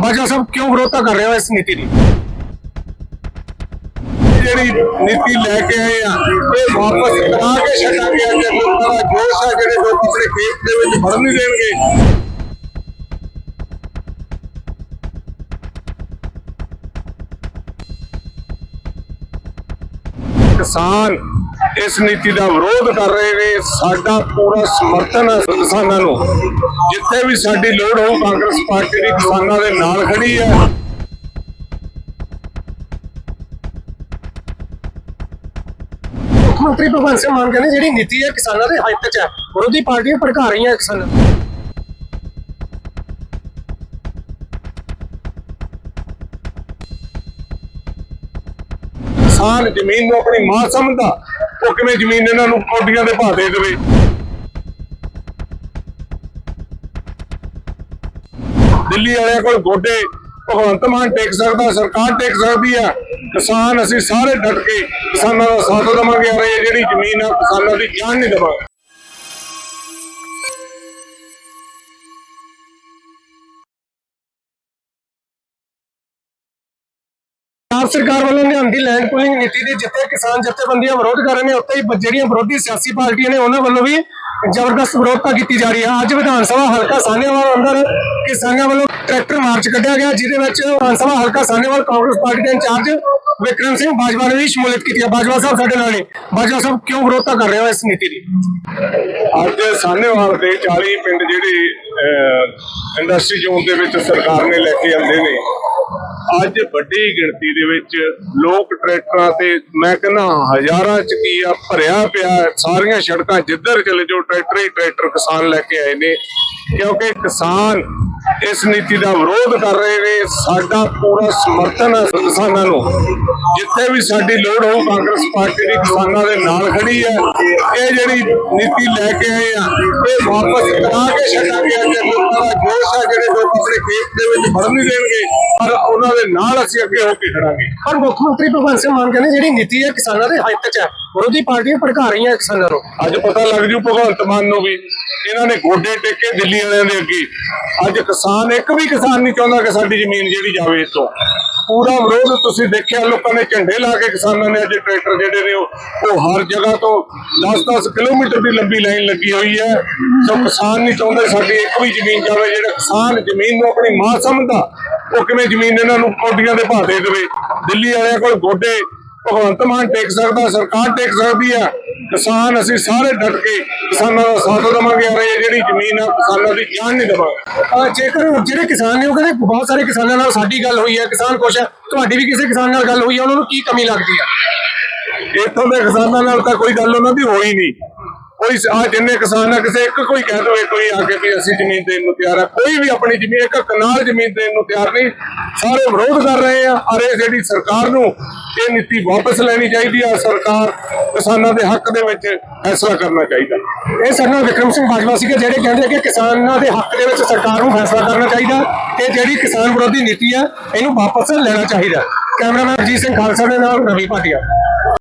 ਬਾਜਵਾ ਸਾਹਿਬ ਕਿਉਂ ਵਿਰੋਧਤਾ ਕਰ ਰਹੇ ਹੋ ਇਸ ਨੀਤੀ ਦੀ ਜਿਹੜੀ ਨੀਤੀ ਲੈ ਕੇ ਆਏ ਆ ਇਹ ਵਾਪਸ ਕਰਾ ਕੇ ਛੱਡਾਂਗੇ ਅੱਜ ਲੋਕਾਂ ਦਾ ਜੋਸ਼ ਆ ਜਿਹੜੇ ਲੋਕ ਆਪਣੇ ਖੇਤ ਦੇ ਵਿੱਚ ਵੜਨ ਨਹੀਂ ਦੇਣਗੇ ਕਿਸਾਨ ਇਸ ਨੀਤੀ ਦਾ ਵਿਰੋਧ ਕਰ ਰਹੇ ਨੇ, ਸਾਡਾ ਪੂਰਾ ਸਮਰਥਨ ਹੈ ਕਿਸਾਨਾਂ ਨੂੰ। ਜਿੱਥੇ ਵੀ ਸਾਡੀ ਲੋੜ ਹੋਊ, ਕਾਂਗਰਸ ਪਾਰਟੀ ਦੀ ਕਿਸਾਨਾਂ ਦੇ ਨਾਲ ਖੜੀ ਹੈ। ਮੁੱਖ ਮੰਤਰੀ ਭਗਵੰਤ ਸਿੰਘ ਮਾਨ ਕਹਿੰਦੇ ਜਿਹੜੀ ਨੀਤੀ ਹੈ ਕਿਸਾਨਾਂ ਦੇ ਹਿੱਤ 'ਚ ਹੈ। ਵਿਰੋਧੀ ਪਾਰਟੀਆਂ ਭੜਕਾ ਰਹੀਆਂ ਕਿਸਾਨਾਂ। ਕਿਸਾਨ ਜ਼ਮੀਨ ਨੂੰ ਆਪਣੀ ਮਾਂ ਸਮਝਦਾ। ਉਹ ਕਿਵੇਂ ਜ਼ਮੀਨ ਇਹਨਾਂ ਨੂੰ ਕੌਡੀਆਂ ਦੇ ਭਾਅ ਦੇ ਦੇਵੇ? ਦਿੱਲੀ ਵਾਲਿਆਂ ਕੋਲ ਗੋਡੇ। ਭਗਵੰਤ ਮਾਨ ਟੇਕ ਸਕਦਾ, ਸਰਕਾਰ ਟੇਕ ਸਕਦੀ ਆ। ਕਿਸਾਨ ਅਸੀਂ ਸਾਰੇ ਡਟ ਕੇ ਕਿਸਾਨਾਂ ਦਾ ਸਾਥ ਦੇਵਾਂਗੇ। ਔਰ ਇਹ ਜਿਹੜੀ ਜ਼ਮੀਨ ਆ, ਕਿਸਾਨਾਂ ਦੀ ਜਾਨ ਨਹੀਂ ਦੇਵਾਂਗੇ। ਪੰਜਾਬ ਸਰਕਾਰ ਵੱਲੋਂ ਲਿਆਂਦੀ ਲੈਂਡ ਪੂਲਿੰਗ ਨੀਤੀ ਦੀ ਜਿੱਥੇ ਕਿਸਾਨ ਜਥੇਬੰਦੀਆਂ ਵਿਰੋਧ ਕਰ ਰਹੇ ਨੇ, ਉੱਥੇ ਹੀ ਜਿਹੜੀਆਂ ਵਿਰੋਧੀ ਸਿਆਸੀ ਪਾਰਟੀਆਂ ਨੇ, ਉਹਨਾਂ ਵੱਲੋਂ ਵੀ ਜ਼ਬਰਦਸਤ ਵਿਰੋਧਤਾ ਕੀਤੀ ਜਾ ਰਹੀ ਹੈ ਅੱਜ ਵਿਧਾਨ ਸਭਾ ਹਲਕਾ ਸਾਹਨੇਵਾਲ ਅੰਦਰ ਕਿਸਾਨਾਂ ਵੱਲੋਂ ਟਰੈਕਟਰ ਮਾਰਚ ਕੱਢਿਆ ਗਿਆ, ਜਿਹਦੇ ਵਿੱਚ ਵਿਧਾਨ ਸਭਾ ਹਲਕਾ ਸਾਹਨੇਵਾਲ ਕਾਂਗਰਸ ਪਾਰਟੀ ਦੇ ਇੰਚਾਰਜ ਵਿਕਰਮ ਸਿੰਘ ਬਾਜਵਾ ਨੇ ਵੀ ਸ਼ਮੂਲੀਅਤ ਕੀਤੀ ਹੈ ਬਾਜਵਾ ਸਾਹਿਬ, ਸਾਡੇ ਨਾਲ ਨੇ। ਬਾਜਵਾ ਸਾਹਿਬ, ਕਿਉਂ ਵਿਰੋਧਤਾ ਕਰ ਰਹੇ ਹੋ ਇਸ ਨੀਤੀ ਦੀ? ਅੱਜ ਸਾਹਨੇਵਾਲ ਦੇ 40 ਪਿੰਡ ਜਿਹੜੇ ਇੰਡਸਟਰੀ ਜ਼ੋਨ ਦੇ ਵਿੱਚ ਸਰਕਾਰ ਨੇ ਲੈ ਕੇ ਆਂਦੇ ਨੇ ਅੱਜ ਵੱਡੀ ਗਿਣਤੀ ਦੇ ਵਿੱਚ ਲੋਕ ਟਰੈਕਟਰਾਂ ਤੇ ਮੈਂ ਕਹਿੰਦਾ ਹਜ਼ਾਰਾਂ ਚ ਕੀ ਆ, ਭਰਿਆ ਪਿਆ ਸਾਰੀਆਂ ਸੜਕਾਂ ਜਿੱਧਰ ਚਲੇ ਜਾਓ, ਟਰੈਕਟਰ ਹੀ ਟਰੈਕਟਰ ਕਿਸਾਨ ਲੈ ਕੇ ਆਏ ਨੇ। ਕਿਉਂਕਿ ਕਿਸਾਨ ਇਸ ਨੀਤੀ ਦਾ ਵਿਰੋਧ ਕਰ ਰਹੇ ਨੇ। ਸਾਡਾ ਪੂਰਾ ਸਮਰਥਨ ਹੈ ਕਿਸਾਨਾਂ ਨੂੰ। ਜਿੱਥੇ ਵੀ ਸਾਡੀ ਲੋੜ ਹੋਊ ਕਾਂਗਰਸ ਪਾਰਟੀ ਦੀ ਕਿਸਾਨਾਂ ਦੇ ਨਾਲ ਖੜੀ ਹੈ। ਇਹ ਜਿਹੜੀ ਨੀਤੀ ਲੈ ਕੇ ਆਏ ਆ ਇਹ ਵਾਪਸ ਕਰਾ ਕੇ ਛੱਡਾਂਗੇ ਅੱਜ ਲੋਕਾਂ ਦਾ ਜੋਸ਼ ਆ ਜਿਹੜੇ ਲੋਕ ਆਪਣੇ ਖੇਤ ਦੇ ਵਿੱਚ ਵੜਨ ਨਹੀਂ ਦੇਣਗੇ। ਪਰ ਉਹਨਾਂ ਦੇ ਨਾਲ ਅਸੀਂ ਅੱਗੇ ਹੋ ਕੇ ਖੜਾਂਗੇ। ਪਰ ਮੁੱਖ ਮੰਤਰੀ ਭਗਵੰਤ ਸਿੰਘ ਮਾਨ ਕਹਿੰਦੇ ਜਿਹੜੀ ਨੀਤੀ ਹੈ ਕਿਸਾਨਾਂ ਦੇ ਹਿੱਤ 'ਚ ਹੈ। ਵਿਰੋਧੀ ਪਾਰਟੀਆਂ ਭੜਕਾ ਰਹੀਆਂ ਕਿਸਾਨਾਂ ਨੂੰ। ਅੱਜ ਪਤਾ ਲੱਗ ਜੂ ਭਗਵੰਤ ਮਾਨ ਨੂੰ ਵੀ ਇਹਨਾਂ ਨੇ ਗੋਡੇ ਟੇਕੇ ਦਿੱਲੀ ਵਾਲਿਆਂ ਦੇ ਅੱਗੇ। ਅੱਜ ਕਿਸਾਨ, ਇੱਕ ਵੀ ਕਿਸਾਨ ਨਹੀਂ ਚਾਹੁੰਦਾ ਕਿ ਸਾਡੀ ਜ਼ਮੀਨ ਜਿਹੜੀ ਜਾਵੇ ਇੱਥੋਂ ਪੂਰਾ ਵਿਰੋਧ ਤੁਸੀਂ ਦੇਖਿਆ, ਲੋਕਾਂ ਨੇ ਝੰਡੇ ਲਾ ਕੇ ਕਿਸਾਨਾਂ ਨੇ ਅੱਜ ਟਰੈਕਟਰ ਜਿਹੜੇ ਨੇ ਉਹ ਹਰ ਜਗ੍ਹਾ ਤੋਂ 10-10 ਕਿਲੋਮੀਟਰ ਦੀ ਲੰਬੀ ਲਾਈਨ ਲੱਗੀ ਹੋਈ ਹੈ। ਸੋ ਕਿਸਾਨ ਨਹੀਂ ਚਾਹੁੰਦੇ ਸਾਡੀ ਇੱਕ ਵੀ ਜ਼ਮੀਨ ਜਾਵੇ, ਜਿਹੜਾ ਕਿਸਾਨ ਜ਼ਮੀਨ ਨੂੰ ਆਪਣੀ ਮਾਂ ਸਮਝਦਾ, ਉਹ ਕਿਵੇਂ ਜ਼ਮੀਨ ਇਹਨਾਂ ਨੂੰ ਕੌਡੀਆਂ ਦੇ ਭਾਅ ਦੇ ਦੇਵੇ। ਦਿੱਲੀ ਵਾਲਿਆਂ ਕੋਲ ਗੋਡੇ ਭਗਵੰਤ ਮਾਨ ਟੇਕ ਸਕਦਾ, ਸਰਕਾਰ ਟੇਕ ਸਕਦੀ ਆ। ਕਿਸਾਨ ਅਸੀਂ ਸਾਰੇ ਡਟ ਕੇ ਕਿਸਾਨਾਂ ਦਾ ਸਾਥ ਦੇਵਾਂਗੇ ਔਰ ਇਹ ਜਿਹੜੀ ਜ਼ਮੀਨ ਆ ਕਿਸਾਨਾਂ ਦੀ ਜਾਨ ਨਹੀਂ ਦੇਵਾਂਗੇ। ਜੇਕਰ ਜਿਹੜੇ ਕਿਸਾਨ ਨੇ ਉਹ ਕਹਿੰਦੇ ਬਹੁਤ ਸਾਰੇ ਕਿਸਾਨਾਂ ਨਾਲ ਸਾਡੀ ਗੱਲ ਹੋਈ ਹੈ ਕਿਸਾਨ ਖੁਸ਼ ਹੈ ਤੁਹਾਡੀ ਵੀ ਕਿਸੇ ਕਿਸਾਨ ਨਾਲ ਗੱਲ ਹੋਈ ਹੈ ਉਹਨਾਂ ਨੂੰ ਕੀ ਕਮੀ ਲੱਗਦੀ ਹੈ ਇੱਥੋਂ ਦੇ ਕਿਸਾਨਾਂ ਨਾਲ ਤਾਂ ਕੋਈ ਗੱਲ ਉਹਨਾਂ ਦੀ ਹੋਈ ਨਹੀਂ। ਕੋਈ ਆ ਜਿੰਨੇ ਕਿਸਾਨ ਆ ਕਿਸੇ ਇੱਕ ਕੋਈ ਕਹਿ ਦਵੇ ਕੋਈ ਆ ਕੇ ਵੀ ਅਸੀਂ ਜ਼ਮੀਨ ਦੇਣ ਨੂੰ ਤਿਆਰ ਆ। ਕੋਈ ਵੀ ਆਪਣੀ ਜ਼ਮੀਨ ਇੱਕ ਕਨਾਲ ਜ਼ਮੀਨ ਦੇਣ ਨੂੰ ਤਿਆਰ ਨਹੀਂ। ਸਾਰੇ ਵਿਰੋਧ ਕਰ ਰਹੇ ਆ ਅਰੇ ਜਿਹੜੀ ਸਰਕਾਰ ਨੂੰ ਇਹ ਨੀਤੀ ਵਾਪਸ ਲੈਣੀ ਚਾਹੀਦੀ ਆ, ਸਰਕਾਰ ਕਿਸਾਨਾਂ ਦੇ ਹੱਕ ਦੇ ਵਿੱਚ ਫੈਸਲਾ ਕਰਨਾ ਚਾਹੀਦਾ। ਇਹ ਸਾਡੇ ਨਾਲ ਵਿਕਰਮ ਸਿੰਘ ਬਾਜਵਾ ਸੀਗੇ, ਜਿਹੜੇ ਕਹਿੰਦੇ ਕਿ ਕਿਸਾਨਾਂ ਦੇ ਹੱਕ ਦੇ ਵਿੱਚ ਸਰਕਾਰ ਨੂੰ ਫੈਸਲਾ ਕਰਨਾ ਚਾਹੀਦਾ, ਤੇ ਜਿਹੜੀ ਕਿਸਾਨ ਵਿਰੋਧੀ ਨੀਤੀ ਹੈ ਇਹਨੂੰ ਵਾਪਸ ਲੈਣਾ ਚਾਹੀਦਾ। ਕੈਮਰਾਮੈਨ ਅਜੀਤ ਸਿੰਘ ਖਾਲਸਾ ਦੇ ਨਾਲ ਰਵੀ ਭਾਟੀਆ।